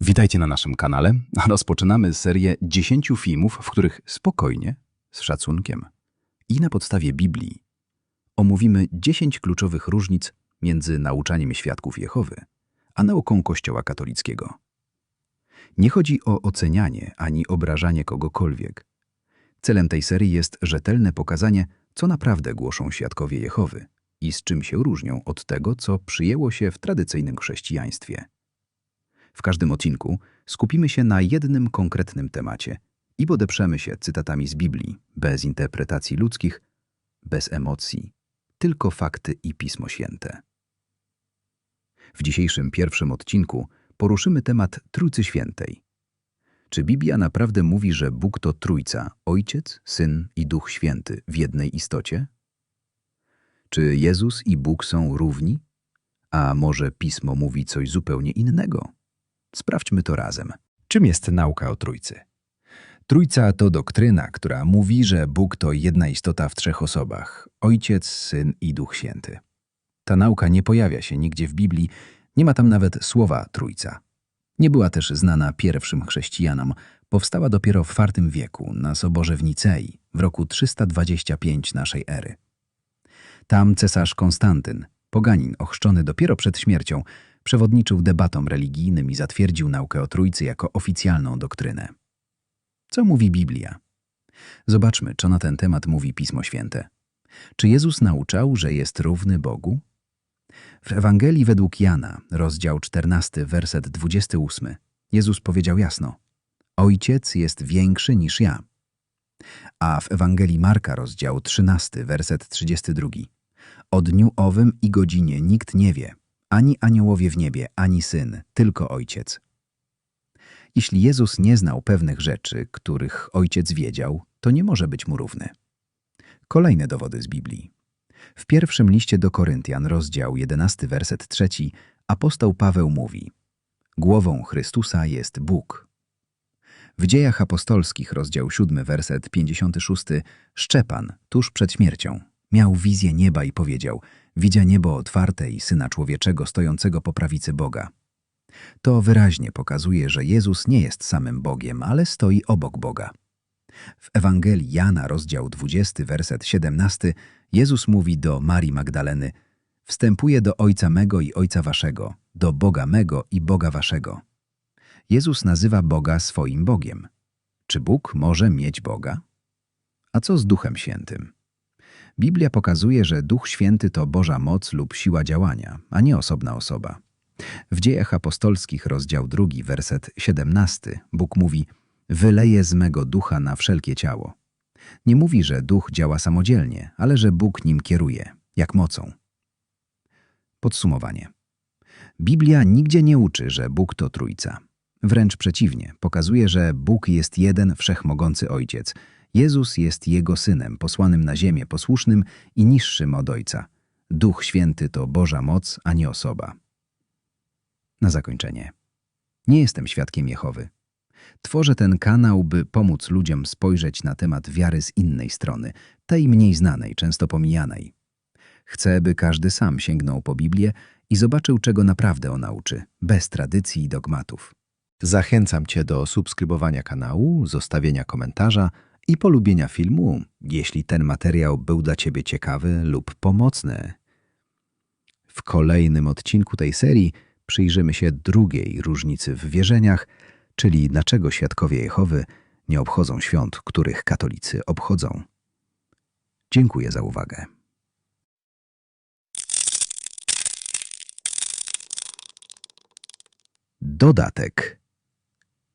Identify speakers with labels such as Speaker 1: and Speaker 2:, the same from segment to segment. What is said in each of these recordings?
Speaker 1: Witajcie na naszym kanale. Rozpoczynamy serię 10 filmów, w których spokojnie, z szacunkiem i na podstawie Biblii omówimy 10 kluczowych różnic między nauczaniem świadków Jehowy a nauką Kościoła katolickiego. Nie chodzi o ocenianie ani obrażanie kogokolwiek. Celem tej serii jest rzetelne pokazanie, co naprawdę głoszą świadkowie Jehowy i z czym się różnią od tego, co przyjęło się w tradycyjnym chrześcijaństwie. W każdym odcinku skupimy się na jednym konkretnym temacie i podeprzemy się cytatami z Biblii, bez interpretacji ludzkich, bez emocji, tylko fakty i Pismo Święte. W dzisiejszym pierwszym odcinku poruszymy temat Trójcy Świętej. Czy Biblia naprawdę mówi, że Bóg to Trójca, Ojciec, Syn i Duch Święty w jednej istocie? Czy Jezus i Bóg są równi? A może Pismo mówi coś zupełnie innego? Sprawdźmy to razem. Czym jest nauka o Trójcy? Trójca to doktryna, która mówi, że Bóg to jedna istota w trzech osobach Ojciec, Syn i Duch Święty. Ta nauka nie pojawia się nigdzie w Biblii, nie ma tam nawet słowa Trójca. Nie była też znana pierwszym chrześcijanom, powstała dopiero w IV wieku na soborze w Nicei w roku 325 naszej ery. Tam cesarz Konstantyn, poganin ochrzczony dopiero przed śmiercią, przewodniczył debatom religijnym i zatwierdził naukę o Trójcy jako oficjalną doktrynę. Co mówi Biblia? Zobaczmy, co na ten temat mówi Pismo Święte. Czy Jezus nauczał, że jest równy Bogu? W Ewangelii według Jana, rozdział 14, werset 28, Jezus powiedział jasno: Ojciec jest większy niż ja. A w Ewangelii Marka, rozdział 13, werset 32, o dniu owym i godzinie nikt nie wie, ani aniołowie w niebie, ani syn, tylko ojciec. Jeśli Jezus nie znał pewnych rzeczy, których ojciec wiedział, to nie może być mu równy. Kolejne dowody z Biblii. W pierwszym liście do Koryntian, rozdział 11, werset 3, apostoł Paweł mówi: Głową Chrystusa jest Bóg. W dziejach apostolskich, rozdział 7, werset 56, Szczepan, tuż przed śmiercią, miał wizję nieba i powiedział: Widzia niebo otwarte i syna człowieczego stojącego po prawicy Boga. To wyraźnie pokazuje, że Jezus nie jest samym Bogiem, ale stoi obok Boga. W Ewangelii Jana, rozdział 20, werset 17, Jezus mówi do Marii Magdaleny: Wstępuję do Ojca mego i Ojca waszego, do Boga mego i Boga waszego. Jezus nazywa Boga swoim Bogiem. Czy Bóg może mieć Boga? A co z Duchem Świętym? Biblia pokazuje, że Duch Święty to Boża moc lub siła działania, a nie osobna osoba. W Dziejach Apostolskich, rozdział 2, werset 17, Bóg mówi: Wyleję z mego ducha na wszelkie ciało. Nie mówi, że duch działa samodzielnie, ale że Bóg nim kieruje, jak mocą. Podsumowanie. Biblia nigdzie nie uczy, że Bóg to Trójca. Wręcz przeciwnie, pokazuje, że Bóg jest jeden wszechmogący Ojciec. Jezus jest Jego Synem, posłanym na ziemię, posłusznym i niższym od Ojca. Duch Święty to Boża moc, a nie osoba. Na zakończenie. Nie jestem świadkiem Jehowy. Tworzę ten kanał, by pomóc ludziom spojrzeć na temat wiary z innej strony, tej mniej znanej, często pomijanej. Chcę, by każdy sam sięgnął po Biblię i zobaczył, czego naprawdę ona uczy, bez tradycji i dogmatów. Zachęcam Cię do subskrybowania kanału, zostawienia komentarza i polubienia filmu, jeśli ten materiał był dla Ciebie ciekawy lub pomocny. W kolejnym odcinku tej serii przyjrzymy się drugiej różnicy w wierzeniach, czyli dlaczego świadkowie Jehowy nie obchodzą świąt, których katolicy obchodzą. Dziękuję za uwagę. Dodatek.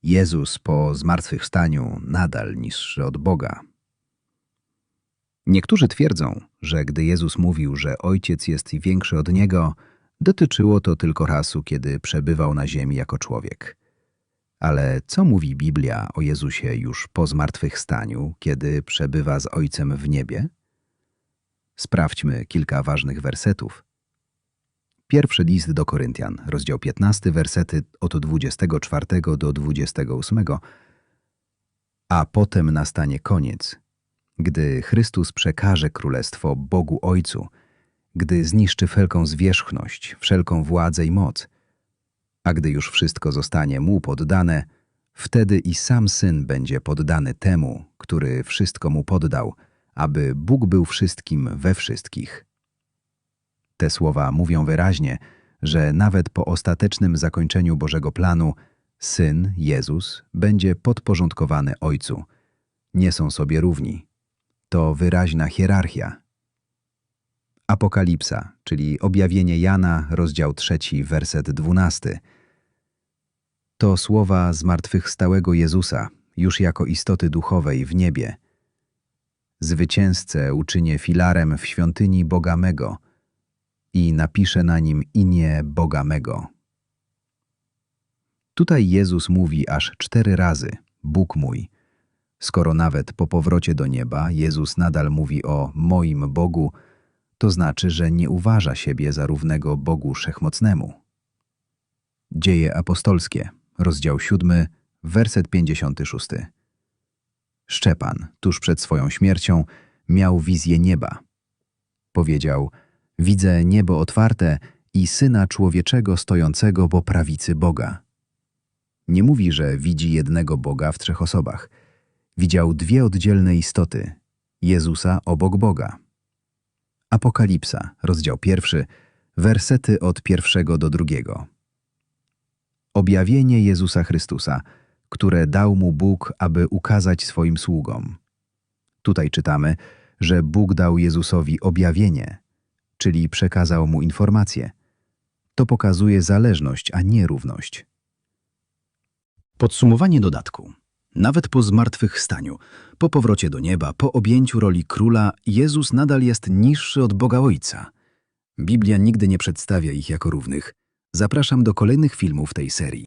Speaker 1: Jezus po zmartwychwstaniu nadal niższy od Boga. Niektórzy twierdzą, że gdy Jezus mówił, że Ojciec jest większy od Niego, dotyczyło to tylko razu, kiedy przebywał na ziemi jako człowiek. Ale co mówi Biblia o Jezusie już po zmartwychwstaniu, kiedy przebywa z Ojcem w niebie? Sprawdźmy kilka ważnych wersetów. Pierwszy list do Koryntian, rozdział 15, wersety od 24 do 28. A potem nastanie koniec, gdy Chrystus przekaże królestwo Bogu Ojcu, gdy zniszczy wszelką zwierzchność, wszelką władzę i moc. A gdy już wszystko zostanie mu poddane, wtedy i sam syn będzie poddany temu, który wszystko mu poddał, aby Bóg był wszystkim we wszystkich. Te słowa mówią wyraźnie, że nawet po ostatecznym zakończeniu Bożego planu, syn Jezus będzie podporządkowany Ojcu. Nie są sobie równi. To wyraźna hierarchia. Apokalipsa, czyli objawienie Jana, rozdział 3, werset 12. To słowa zmartwychwstałego Jezusa, już jako istoty duchowej w niebie. Zwycięzcę uczynię filarem w świątyni Boga mego i napiszę na nim imię Boga mego. Tutaj Jezus mówi aż cztery razy Bóg mój. Skoro nawet po powrocie do nieba Jezus nadal mówi o moim Bogu, to znaczy, że nie uważa siebie za równego Bogu Wszechmocnemu. Dzieje apostolskie, rozdział 7, werset 56. Szczepan, tuż przed swoją śmiercią, miał wizję nieba. Powiedział: Widzę niebo otwarte i syna człowieczego stojącego po prawicy Boga. Nie mówi, że widzi jednego Boga w trzech osobach. Widział dwie oddzielne istoty Jezusa obok Boga. Apokalipsa, rozdział pierwszy, wersety od pierwszego do drugiego. Objawienie Jezusa Chrystusa, które dał mu Bóg, aby ukazać swoim sługom. Tutaj czytamy, że Bóg dał Jezusowi objawienie, czyli przekazał mu informacje. To pokazuje zależność, a nie równość. Podsumowanie dodatku. Nawet po zmartwychwstaniu, po powrocie do nieba, po objęciu roli króla, Jezus nadal jest niższy od Boga Ojca. Biblia nigdy nie przedstawia ich jako równych. Zapraszam do kolejnych filmów tej serii.